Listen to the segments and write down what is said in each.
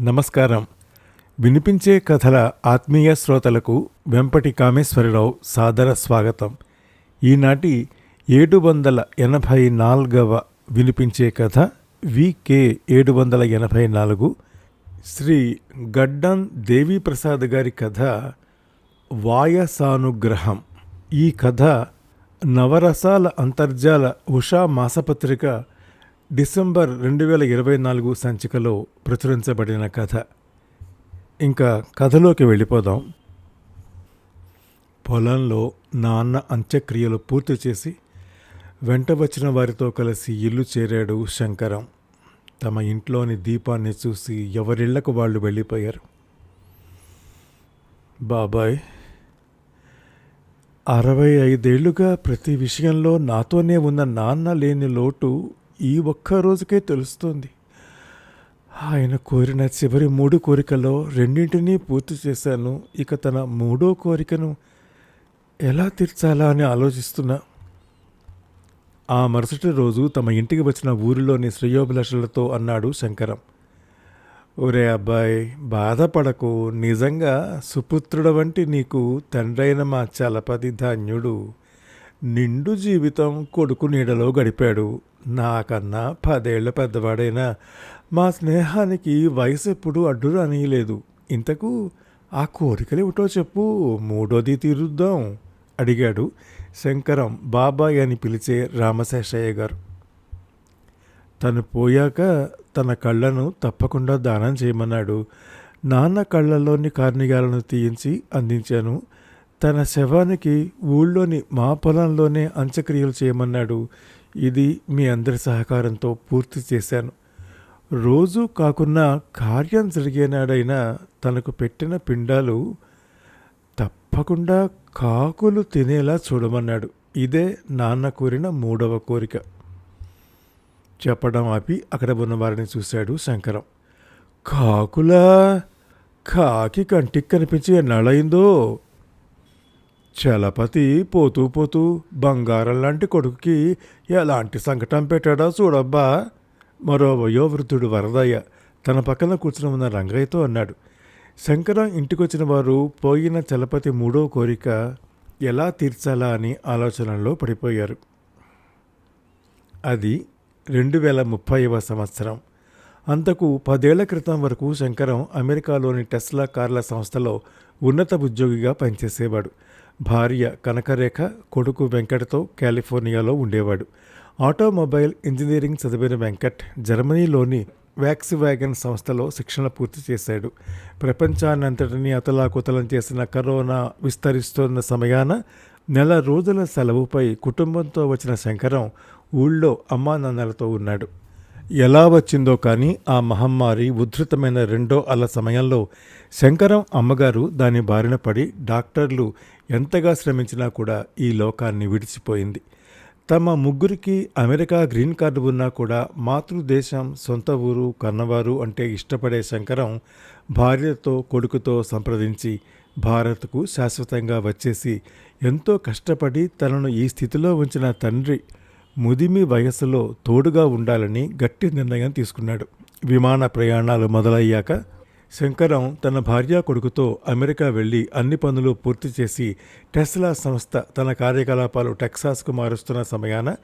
నమస్కారం. వినిపించే కథల ఆత్మీయ శ్రోతలకు వెంపటి కామేశ్వరరావు సాదర స్వాగతం. ఈనాటి ఏడు వందల ఎనభై నాలుగవ వినిపించే కథ వికే ఏడు వందల ఎనభై నాలుగు. శ్రీ గడ్డం దేవీప్రసాద్ గారి కథ వాయసానుగ్రహం. ఈ కథ నవరసాల అంతర్జాల ఉషా మాసపత్రిక డిసెంబర్ రెండు వేల ఇరవై నాలుగు సంచికలో ప్రచురించబడిన కథ. ఇంకా కథలోకి వెళ్ళిపోదాం. పొలంలో నాన్న అంత్యక్రియలు పూర్తి చేసి వెంట వచ్చిన వారితో కలిసి ఇల్లు చేరాడు శంకరం. తమ ఇంట్లోని దీపాన్ని చూసి ఎవరిళ్ళకు వాళ్ళు వెళ్ళిపోయారు. బాబాయ్ అరవై ఐదేళ్ళుగా ప్రతి విషయంలో నాతోనే ఉన్న నాన్న లేని లోటు ఈ ఒక్క రోజుకే తెలుస్తోంది. ఆయన కోరిన చివరి మూడు కోరికల్లో రెండింటినీ పూర్తి చేశాను. ఇక తన మూడో కోరికను ఎలా తీర్చాలా అని ఆలోచిస్తున్నా. ఆ మరుసటి రోజు తమ ఇంటికి వచ్చిన ఊరిలోని శ్రేయోభిలాషులతో అన్నాడు శంకరం. ఒరే అబ్బాయి బాధపడకు. నిజంగా సుపుత్రుడు వంటి నీకు తండ్రైన మా చలపతి ధాన్యుడు. నిండు జీవితం కొడుకు నీడలో గడిపాడు. నాకన్నా పదేళ్ళ పెద్దవాడైనా మా స్నేహానికి వయసు ఎప్పుడు అడ్డు రానియలేదు. ఇంతకు ఆ కోరికలు ఏమిటో చెప్పు మూడోది తీరుద్దాం అడిగాడు శంకరం బాబాయ్ అని పిలిచే రామశేషయ్య గారు. తను పోయాక తన కళ్ళను తప్పకుండా దానం చేయమన్నాడు. నాన్న కళ్ళల్లోని కార్నిగాలను తీయించి అందించాను. తన శవానికి ఊళ్ళోని మా పొలంలోనే అంత్యక్రియలు చేయమన్నాడు. ఇది మీ అందరి సహకారంతో పూర్తి చేశాను. రోజు కాకున్నా కార్యం జరిగేనాడైనా తనకు పెట్టిన పిండాలు తప్పకుండా కాకులు తినేలా చూడమన్నాడు. ఇదే నాన్న కోరిన మూడవ కోరిక. చెప్పడం ఆపి అక్కడ ఉన్న వారిని చూశాడు శంకరం. కాకులా? కాకి కంటికి కనిపించి ఎన్నాళ్ళయిందో చలపతి పోతూ పోతూ బంగారం లాంటి కొడుకుకి ఎలాంటి సంకటం పెట్టాడో చూడబ్బా. మరో వయోవృద్ధుడు వరదయ్య తన పక్కన కూర్చుని ఉన్న రంగయ్యతో అన్నాడు శంకరం ఇంటికొచ్చిన వారు పోయిన చలపతి మూడో కోరిక ఎలా తీర్చాలా అని ఆలోచనలో పడిపోయారు. అది రెండు వేల ముప్పైవ సంవత్సరం. అంతకు పదేళ్ళ క్రితం వరకు శంకరం అమెరికాలోని టెస్లా కార్ల సంస్థలో ఉన్నత ఉద్యోగిగా పనిచేసేవాడు. భార్య కనకరేఖ కొడుకు వెంకట్తో కాలిఫోర్నియాలో ఉండేవాడు. ఆటోమొబైల్ ఇంజనీరింగ్ చదివిన వెంకట్ జర్మనీలోని వ్యాక్స్ వ్యాగన్ సంస్థలో శిక్షణ పూర్తి చేశాడు. ప్రపంచాన్నంతటినీ అతలాకుతలం చేసిన కరోనా విస్తరిస్తున్న సమయాన నెల రోజుల సెలవుపై కుటుంబంతో వచ్చిన శంకరం ఊళ్ళో అమ్మా నాన్నలతో ఉన్నాడు. ఎలా వచ్చిందో కానీ ఆ మహమ్మారి ఉధృతమైన రెండో అల సమయంలో శంకరం అమ్మగారు దాని బారిన పడి డాక్టర్లు ఎంతగా శ్రమించినా కూడా ఈ లోకాన్ని విడిచిపోయింది. తమ ముగ్గురికి అమెరికా గ్రీన్ కార్డు ఉన్నా కూడా మాతృదేశం సొంత ఊరు కన్నవారు అంటే ఇష్టపడే శంకరం భార్యతో కొడుకుతో సంప్రదించి భారత్కు శాశ్వతంగా వచ్చేసి ఎంతో కష్టపడి తనను ఈ స్థితిలో ఉంచిన తండ్రి ముదిమి వయస్సులో తోడుగా ఉండాలని గట్టి నిర్ణయం తీసుకున్నాడు. విమాన ప్రయాణాలు మొదలయ్యాక శంకరం తన భార్య కొడుకుతో అమెరికా వెళ్ళి అన్ని పనులు పూర్తి చేసి టెస్లా సంస్థ తన కార్యకలాపాలు టెక్సాస్కు మారుస్తున్న సమయాన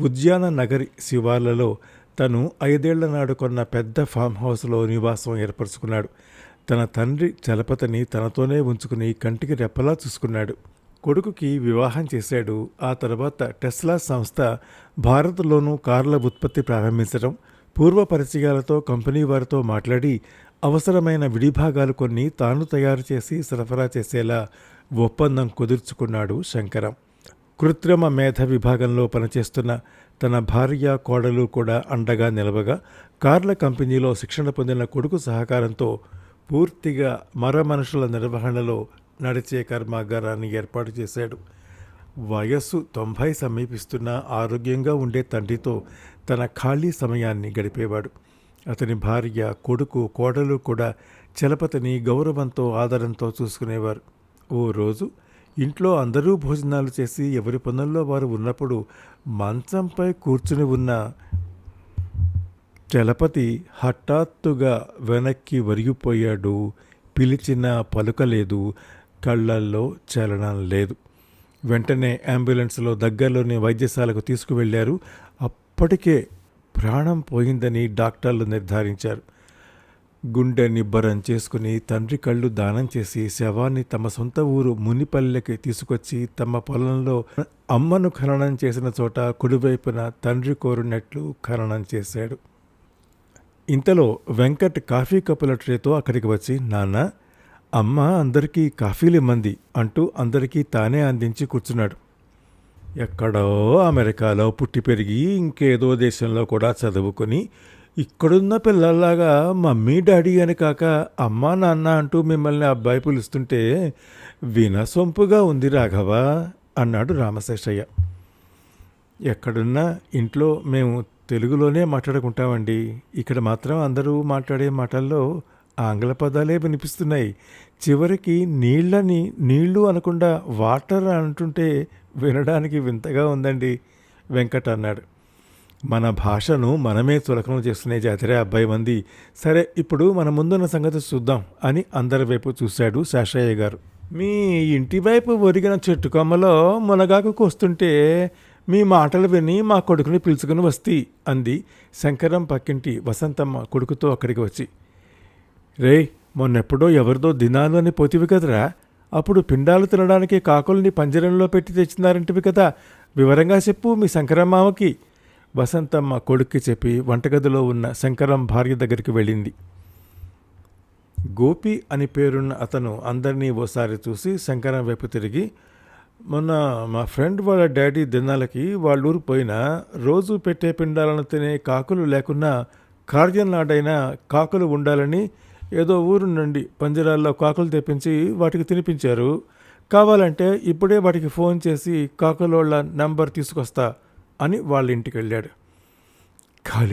ఉద్యాన నగరి శివార్లలో తను ఐదేళ్ళ నాడు కొన్న పెద్ద ఫామ్ హౌస్లో నివాసం ఏర్పరచుకున్నాడు. తన తండ్రి చలపతిని తనతోనే ఉంచుకుని కంటికి రెప్పలా చూసుకున్నాడు. కొడుకుకి వివాహం చేశాడు. ఆ తర్వాత టెస్లా సంస్థ భారత్లోనూ కార్ల ఉత్పత్తి ప్రారంభించడం పూర్వ పరిచయాలతో కంపెనీ వారితో మాట్లాడి అవసరమైన విడిభాగాలు కొన్ని తాను తయారు చేసి సరఫరా చేసేలా ఒప్పందం కుదుర్చుకున్నాడు శంకరం. కృత్రిమ మేధ విభాగంలో పనిచేస్తున్న తన భార్య కోడలు కూడా అండగా నిలవగా కార్ల కంపెనీలో శిక్షణ పొందిన కొడుకు సహకారంతో పూర్తిగా మరమనుషుల నిర్వహణలో నడిచే కర్మాగారాన్ని ఏర్పాటు చేశాడు. వయస్సు తొంభై సమీపిస్తున్న ఆరోగ్యంగా ఉండే తండ్రితో తన ఖాళీ సమయాన్ని గడిపేవాడు. అతని భార్య కొడుకు కోడలు కూడా చలపతిని గౌరవంతో ఆదరంతో చూసుకునేవారు. ఓ రోజు ఇంట్లో అందరూ భోజనాలు చేసి ఎవరి పనుల్లో వారు ఉన్నప్పుడు మంచంపై కూర్చుని ఉన్న చలపతి హఠాత్తుగా వెనక్కి వరిగిపోయాడు. పిలిచినా పలుకలేదు. కళ్ళల్లో చలనం లేదు. వెంటనే అంబులెన్స్లో దగ్గరలోని వైద్యశాలకు తీసుకువెళ్ళారు అప్పటికే ప్రాణం పోయిందని డాక్టర్లు నిర్ధారించారు. గుండె నిబ్బరం చేసుకుని తండ్రి కళ్ళు దానం చేసి శవాన్ని తమ సొంత ఊరు మునిపల్లెకి తీసుకొచ్చి తమ పొలంలో అమ్మను ఖననం చేసిన చోట కుడివైపున తండ్రి కోరినట్లు ఖననం చేశాడు. ఇంతలో వెంకట్ కాఫీ కప్పుల ట్రేతో అక్కడికి వచ్చి నాన్న అమ్మ అందరికీ కాఫీలు ఇమ్మంది అంటూ అందరికీ తానే అందించి కూర్చున్నాడు. ఎక్కడో అమెరికాలో పుట్టి పెరిగి ఇంకేదో దేశంలో కూడా చదువుకొని ఇక్కడున్న పిల్లల్లాగా మమ్మీ డాడీ అని కాక అమ్మా నాన్న అంటూ మిమ్మల్ని అబ్బాయి పిలుస్తుంటే వినసొంపుగా ఉంది రాఘవ అన్నాడు రామశేషయ్య. ఎక్కడున్నా ఇంట్లో మేము తెలుగులోనే మాట్లాడుకుంటామండి. ఇక్కడ మాత్రం అందరూ మాట్లాడే మాటల్లో ఆంగ్ల పదాలే వినిపిస్తున్నాయి. చివరికి నీళ్ళని నీళ్ళు అనకుండా వాటర్ అంటుంటే వినడానికి వింతగా ఉందండి వెంకట్ అన్నాడు. మన భాషను మనమే తులకం చేస్తున్న జాతరే అబ్బాయి మంది. సరే ఇప్పుడు మన ముందున్న సంగతి చూద్దాం అని అందరి వైపు చూశాడు శాషయ్య గారు. మీ ఇంటి వైపు ఒరిగిన చెట్టు కొమ్మలో మునగాకు కోస్తుంటే మీ మాటలు విని మా కొడుకుని పిలుచుకుని వస్తీ అంది శంకరం పక్కింటి వసంతమ్మ కొడుకుతో అక్కడికి వచ్చి. రే మొన్నెప్పుడో ఎవరిదో దినాలు అని పోతివి కదరా. అప్పుడు పిండాలు తినడానికి కాకుల్ని పంజరంలో పెట్టి తెచ్చినారంటివి కదా. వివరంగా చెప్పు మీ శంకరం మామకి వసంతమ్మ కొడుక్కి చెప్పి వంటగదిలో ఉన్న శంకరం భార్య దగ్గరికి వెళ్ళింది. గోపి అని పేరున్న అతను అందరినీ ఓసారి చూసి శంకరం వైపు తిరిగి మొన్న మా ఫ్రెండ్ వాళ్ళ డాడీ దినాలకి వాళ్ళ ఊరు పోయినా రోజు పెట్టే పిండాలను తినే కాకులు లేకున్నా కార్యం నాడైనా కాకులు ఉండాలని ఏదో ఊరు నుండి పంజరాల్లో కాకులు తెప్పించి వాటికి తినిపించారు. కావాలంటే ఇప్పుడే వాటికి ఫోన్ చేసి కాకులోళ్ళ నంబర్ తీసుకొస్తా అని వాళ్ళ ఇంటికి వెళ్ళాడు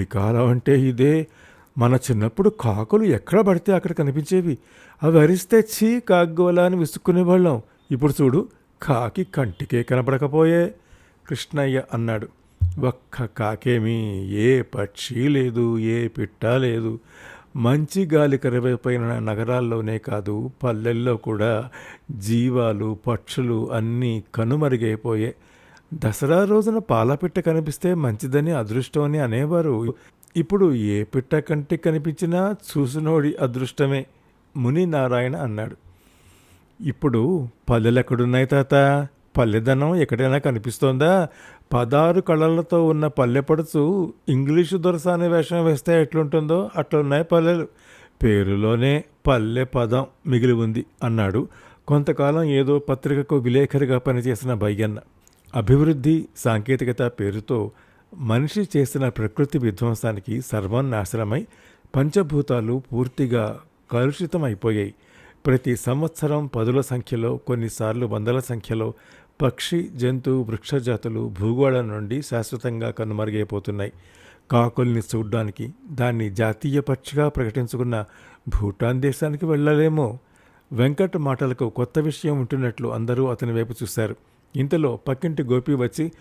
కాలం అంటే ఇదే. మన చిన్నప్పుడు కాకులు ఎక్కడ పడితే అక్కడ కనిపించేవి. అవి అరిస్తే చీ కాగ్గోలా అని విసుక్కునేవాళ్ళం. ఇప్పుడు చూడు కాకి కంటికే కనపడకపోయే. కృష్ణయ్య అన్నాడు. ఒక్క కాకేమి ఏ పక్షి లేదు ఏ పిట్ట లేదు. మంచి గాలి కరివైపోయిన నగరాల్లోనే కాదు పల్లెల్లో కూడా జీవాలు పక్షులు అన్నీ కనుమరుగైపోయాయి దసరా రోజున పాలపిట్ట కనిపిస్తే మంచిదని అదృష్టం అని అనేవారు. ఇప్పుడు ఏ పిట్ట కంటి కనిపించినా చూసినోడి అదృష్టమే ముని నారాయణ అన్నాడు. ఇప్పుడు పల్లెలు ఎక్కడున్నాయి తాత? పల్లెదనం ఎక్కడైనా కనిపిస్తోందా? పదారు కళలతో ఉన్న పల్లెపడుచు ఇంగ్లీషు దొరసాని వేషం వేస్తే ఎట్లుంటుందో అట్లున్నాయి పల్లెలు. పేరులోనే పల్లె పదం మిగిలి ఉంది అన్నాడు కొంతకాలం ఏదో పత్రికకు విలేకరిగా పనిచేసిన బయ్యన్న. అభివృద్ధి సాంకేతికత పేరుతో మనిషి చేసిన ప్రకృతి విధ్వంసానికి సర్వం నాశనమై పంచభూతాలు పూర్తిగా కలుషితమైపోయాయి. ప్రతి సంవత్సరం పదుల సంఖ్యలో కొన్నిసార్లు వందల సంఖ్యలో పక్షి జంతు వృక్షజాతులు భూగోళం నుండి శాశ్వతంగా కనుమరుగైపోతున్నాయి. కాకుల్ని చూడ్డానికి దాన్ని జాతీయ పక్షిగా ప్రకటించుకున్న భూటాన్ దేశానికి వెళ్ళలేమో. వెంకట్ మాటలకు కొత్త విషయం ఉంటున్నట్లు అందరూ అతని వైపు చూశారు. ఇంతలో పక్కింటి గోపి వచ్చి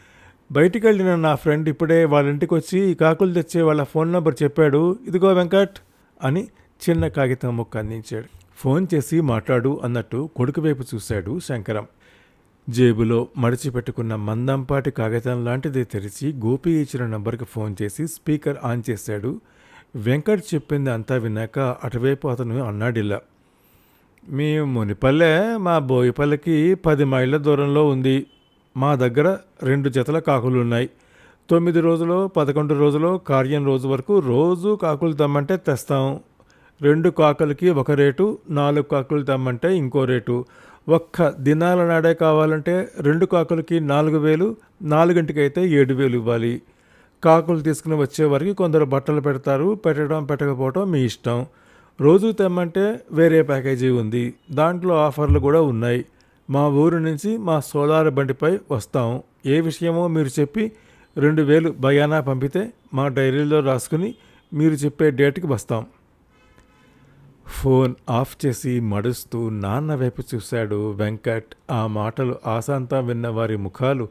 బయటికి వెళ్ళిన నా ఫ్రెండ్ ఇప్పుడే వాళ్ళ ఇంటికి వచ్చి కాకులు తెచ్చే వాళ్ళ ఫోన్ నెంబర్ చెప్పాడు. ఇదిగో వెంకట్ అని చిన్న కాగితం ముక్క అందించాడు. ఫోన్ చేసి మాట్లాడు అన్నట్టు కొడుకు వైపు చూశాడు శంకరం. జేబులో మడిచిపెట్టుకున్న మందంపాటి కాగితం లాంటిది తెరిచి గోపి ఇచ్చిన నంబర్కి ఫోన్ చేసి స్పీకర్ ఆన్ చేశాడు. వెంకట్ చెప్పింది అంతా విన్నాక అటువైపు అతను అన్నాడిలా మీ మునిపల్లె మా బోయిపల్లెకి పది మైళ్ళ దూరంలో ఉంది. మా దగ్గర రెండు జతల కాకులు ఉన్నాయి. తొమ్మిది రోజులు పదకొండు రోజులు కార్యం రోజు వరకు రోజు కాకులు తెమ్మంటే తెస్తాం. రెండు కాకులకి ఒక రేటు నాలుగు కాకులు తెమ్మంటే ఇంకో రేటు. ఒక్క దినాల నాడే కావాలంటే రెండు కాకులకి నాలుగు వేలు నాలుగింటికి అయితే ఏడు వేలు ఇవ్వాలి. కాకులు తీసుకుని వచ్చే వరకు కొందరు బట్టలు పెడతారు పెట్టడం పెట్టకపోవడం మీ ఇష్టం. రోజు తెమ్మంటే వేరే ప్యాకేజీ ఉంది. దాంట్లో ఆఫర్లు కూడా ఉన్నాయి. మా ఊరు నుంచి మా సోలార్ బండిపై వస్తాం. ఏ విషయమో మీరు చెప్పి రెండు వేలు భయానా పంపితే మా డైరీలో రాసుకుని మీరు చెప్పే డేట్కి వస్తాం. ఫోన్ ఆఫ్ చేసి మడుస్తూ నాన్న వైపు చూశాడు వెంకట్. ఆ మాటలు ఆశాంతం విన్న వారి ముఖాలు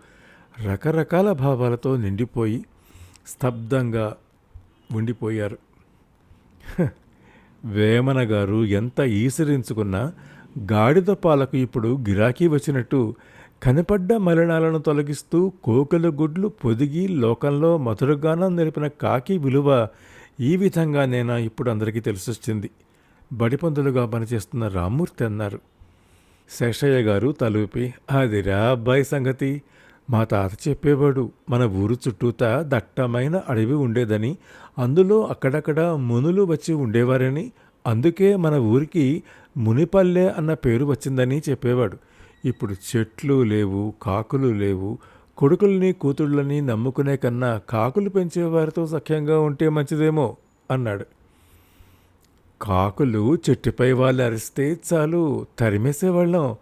రకరకాల భావాలతో నిండిపోయి స్తబ్దంగా ఉండిపోయారు. వేమన గారు ఎంత ఈసరించుకున్నా గాడిద పాలకు ఇప్పుడు గిరాకీ వచ్చినట్టు కనపడ్డ మలినాలను తొలగిస్తూ కోకిల గుడ్లు పొదిగి లోకంలో మధురగానం నిలిపిన కాకి విలువ ఈ విధంగానేనా ఇప్పుడు అందరికీ తెలిసొచ్చింది. బడిపందులుగా పనిచేస్తున్న రామ్మూర్తి అన్నారు. శేషయ్య గారు తలూపి అదిరా అబ్బాయి సంగతి. మా తాత చెప్పేవాడు మన ఊరు చుట్టూతా దట్టమైన అడవి ఉండేదని అందులో అక్కడక్కడ మునులు వచ్చి ఉండేవారని అందుకే మన ఊరికి మునిపల్లె అన్న పేరు వచ్చిందని చెప్పేవాడు. ఇప్పుడు చెట్లు లేవు కాకులు లేవు. కొడుకుల్ని కూతుళ్ళని నమ్ముకునే కన్నా కాకులు పెంచేవారితో సఖ్యంగా ఉంటే మంచిదేమో అన్నాడు. కాకులు చెట్టుపై వాళ్ళు అరిస్తే చాలు తరిమేసేవాళ్ళం.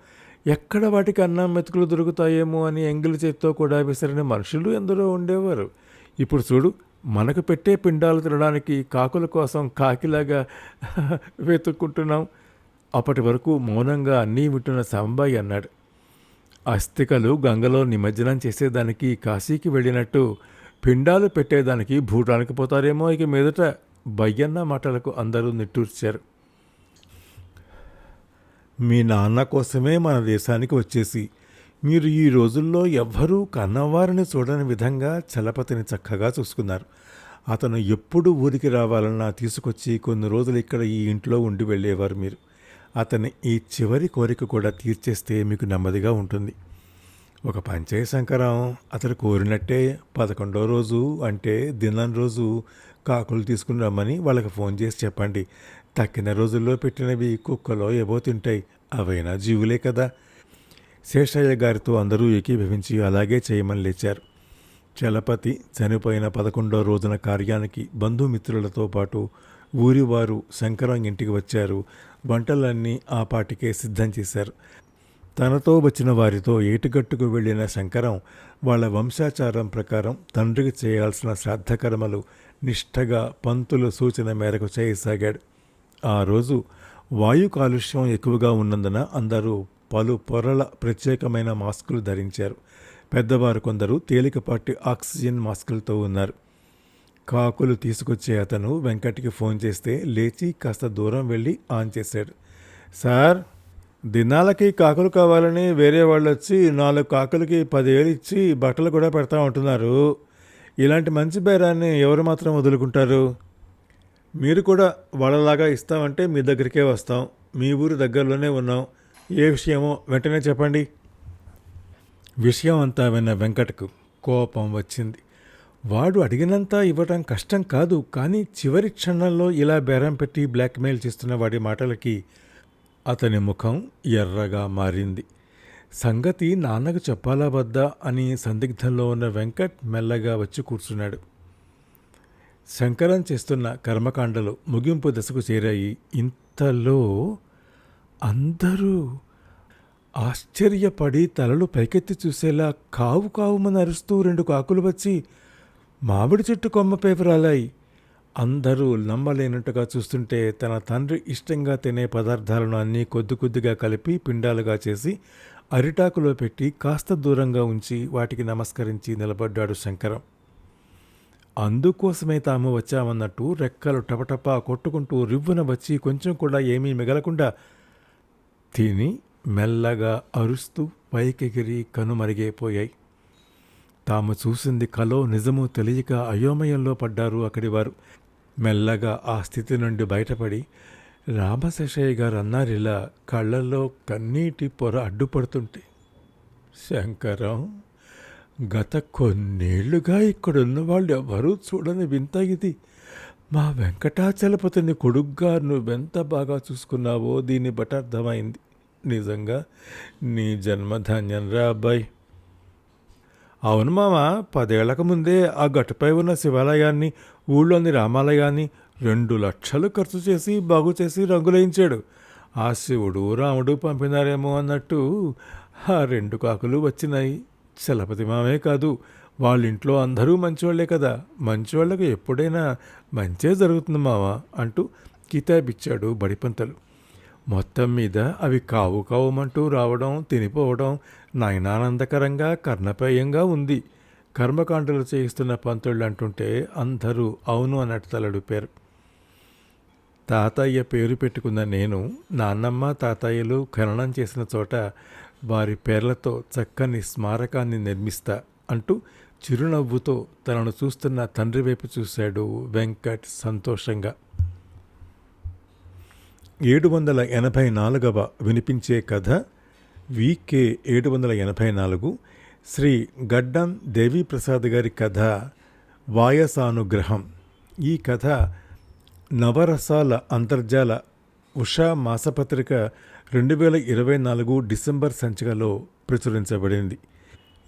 ఎక్కడ వాటికి అన్నం మెతుకులు దొరుకుతాయేమో అని ఎంగిలి చేత్తో కూడా విసిరిన మనుషులు ఎందరో ఉండేవారు. ఇప్పుడు చూడు మనకు పెట్టే పిండాలు తినడానికి కాకుల కోసం కాకిలాగా వెతుక్కుంటున్నాం. అప్పటి వరకు మౌనంగా అన్నీ వింటున్న సాంబాయి అన్నాడు. అస్థికలు గంగలో నిమజ్జనం చేసేదానికి కాశీకి వెళ్ళినట్టు పిండాలు పెట్టేదానికి భూటానికి పోతారేమో ఇక మీదట. బయ్యన్న మాటలకు అందరూ నిట్టూర్చారు. మీ నాన్న కోసమే మన దేశానికి వచ్చేసి మీరు ఈ రోజుల్లో ఎవ్వరూ కన్నవారిని చూడని విధంగా చలపతిని చక్కగా చూసుకున్నారు. అతను ఎప్పుడు ఊరికి రావాలన్నా తీసుకొచ్చి కొన్ని రోజులు ఇక్కడ ఈ ఇంట్లో ఉండి వెళ్ళేవారు మీరు. అతని ఈ చివరి కోరిక కూడా తీర్చేస్తే మీకు నెమ్మదిగా ఉంటుంది. ఒక పంచయ శంకరం అతడు కోరినట్టే పదకొండో రోజు అంటే దినం రోజు కాకులు తీసుకుని రమ్మని వాళ్ళకి ఫోన్ చేసి చెప్పండి. తక్కిన రోజుల్లో పెట్టినవి కుక్కలో ఏవో తింటాయి. అవైనా జీవులే కదా. శేషయ్య గారితో అందరూ ఏకీభవించి అలాగే చేయమని లేచారు. చలపతి చనిపోయిన పదకొండో రోజున కార్యానికి బంధుమిత్రులతో పాటు ఊరివారు శంకరం ఇంటికి వచ్చారు. వంటలన్నీ ఆ పాటికే సిద్ధం చేశారు. తనతో వచ్చిన వారితో ఏటుగట్టుకు వెళ్ళిన శంకరం వాళ్ళ వంశాచారం ప్రకారం తండ్రికి చేయాల్సిన శ్రాద్ధకర్మలు నిష్ఠగా పంతులు సూచన మేరకు చేయసాగాడు. ఆ రోజు వాయు కాలుష్యం ఎక్కువగా ఉన్నందున అందరూ పలు పొరల ప్రత్యేకమైన మాస్కులు ధరించారు. పెద్దవారు కొందరు తేలికపాటి ఆక్సిజన్ మాస్కులతో ఉన్నారు. కాకులు తీసుకొచ్చే అతను వెంకట్కి ఫోన్ చేస్తే లేచి కాస్త దూరం వెళ్ళి ఆన్ చేశాడు. సార్ దినాలకి కాకులు కావాలని వేరే వాళ్ళు వచ్చి నాలుగు కాకులకి పదివేలు ఇచ్చి బట్టలు కూడా పెడతా ఉంటున్నారు. ఇలాంటి మంచి బేరాన్ని ఎవరు మాత్రం వదులుకుంటారు? మీరు కూడా వాళ్ళలాగా ఇస్తామంటే మీ దగ్గరికే వస్తాం. మీ ఊరు దగ్గరలోనే ఉన్నాం. ఏ విషయమో వెంటనే చెప్పండి. విషయం అంతా విన్న వెంకటకు కోపం వచ్చింది. వాడు అడిగినంత ఇవ్వటం కష్టం కాదు కానీ చివరి క్షణంలో ఇలా బేరం పెట్టి బ్లాక్మెయిల్ చేస్తున్న వాడి మాటలకి అతని ముఖం ఎర్రగా మారింది. సంగతి నాన్నకు చెప్పాలా వద్దా అని సందిగ్ధంలో ఉన్న వెంకట్ మెల్లగా వచ్చి కూర్చున్నాడు. శంకరం చేస్తున్న కర్మకాండలు ముగింపు దశకు చేరాయి. ఇంతలో అందరూ ఆశ్చర్యపడి తలలు పైకెత్తి చూసేలా కావు కావుమని అరుస్తూ రెండు కాకులు వచ్చి మామిడి చెట్టు కొమ్మపై రాలాయి అందరూ నమ్మలేనట్టుగా చూస్తుంటే తన తండ్రి ఇష్టంగా తినే పదార్థాలను అన్నీ కొద్ది కొద్దిగా కలిపి పిండాలుగా చేసి అరిటాకులో పెట్టి కాస్త దూరంగా ఉంచి వాటికి నమస్కరించి నిలబడ్డాడు శంకరం. అందుకోసమే తాము వచ్చామన్నట్టు రెక్కలు టపటపా కొట్టుకుంటూ రివ్వున వచ్చి కొంచెం కూడా ఏమీ మిగలకుండా తిని మెల్లగా అరుస్తూ పైకెగిరి కనుమరిగైపోయాయి. తాము చూసింది కలో నిజమో తెలియక అయోమయంలో పడ్డారు అక్కడి వారు మెల్లగా ఆ స్థితి నుండి బయటపడి రామశేషయ్య గారు అన్నారిలా కళ్ళల్లో కన్నీటి పొర అడ్డుపడుతుంటే శంకరం గత కొన్నేళ్ళుగా ఇక్కడున్న వాళ్ళు ఎవరూ చూడని వింత ఇది. మా వెంకటాచలపతిని కొడుగ్గా నువ్వెంత బాగా చూసుకున్నావో దీన్ని బట్టి అర్థమైంది. నిజంగా నీ జన్మధాన్యం రా అబ్బాయి. అవును మామ పదేళ్ళకు ముందే ఆ గట్టుపై ఉన్న శివాలయాన్ని ఊళ్ళోని రామాలయాన్ని రెండు లక్షలు ఖర్చు చేసి బాగు చేసి రంగులేయించాడు. ఆ శివుడు రాముడు పంపినారేమో అన్నట్టు ఆ రెండు కాకులు వచ్చినాయి. చలపతి మామే కాదు వాళ్ళ ఇంట్లో అందరూ మంచివాళ్ళే కదా. మంచివాళ్ళకు ఎప్పుడైనా మంచే జరుగుతుంది మావా అంటూ కితాబిచ్చాడు బడిపంతలు. మొత్తం మీద అవి కావు కావుమంటూ రావడం తినిపోవడం నయనానందకరంగా కర్ణపేయంగా ఉంది. కర్మకాండలు చేయిస్తున్న పంతుళ్ళు అంటుంటే అందరూ అవును అన్నట్టు తలడుపారు. తాతయ్య పేరు పెట్టుకున్న నేను నాన్నమ్మ తాతయ్యలు ఖననం చేసిన చోట వారి పేర్లతో చక్కని స్మారకాన్ని నిర్మిస్తా అంటూ చిరునవ్వుతో తనను చూస్తున్న తండ్రి వైపు చూశాడు వెంకట్ సంతోషంగా. ఏడు వందల ఎనభై నాలుగవ వినిపించే కథ వికే ఏడు వందల ఎనభై నాలుగు శ్రీ గడ్డం దేవీప్రసాద్ గారి కథ వాయసానుగ్రహం. ఈ కథ నవరసాల అంతర్జాల ఉషా మాసపత్రిక రెండు వేల ఇరవై నాలుగు డిసెంబర్ సంచికలో ప్రచురించబడింది.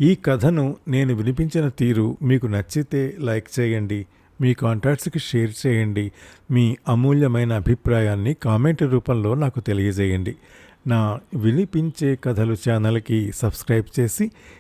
ఈ కథను నేను వినిపించిన తీరు మీకు నచ్చితే లైక్ చేయండి మీ కాంటాక్ట్స్కి షేర్ చేయండి మీ అమూల్యమైన అభిప్రాయాన్ని కామెంట్ రూపంలో నాకు తెలియజేయండి. నా వినిపించే కథలు ఛానల్కి సబ్స్క్రైబ్ చేసి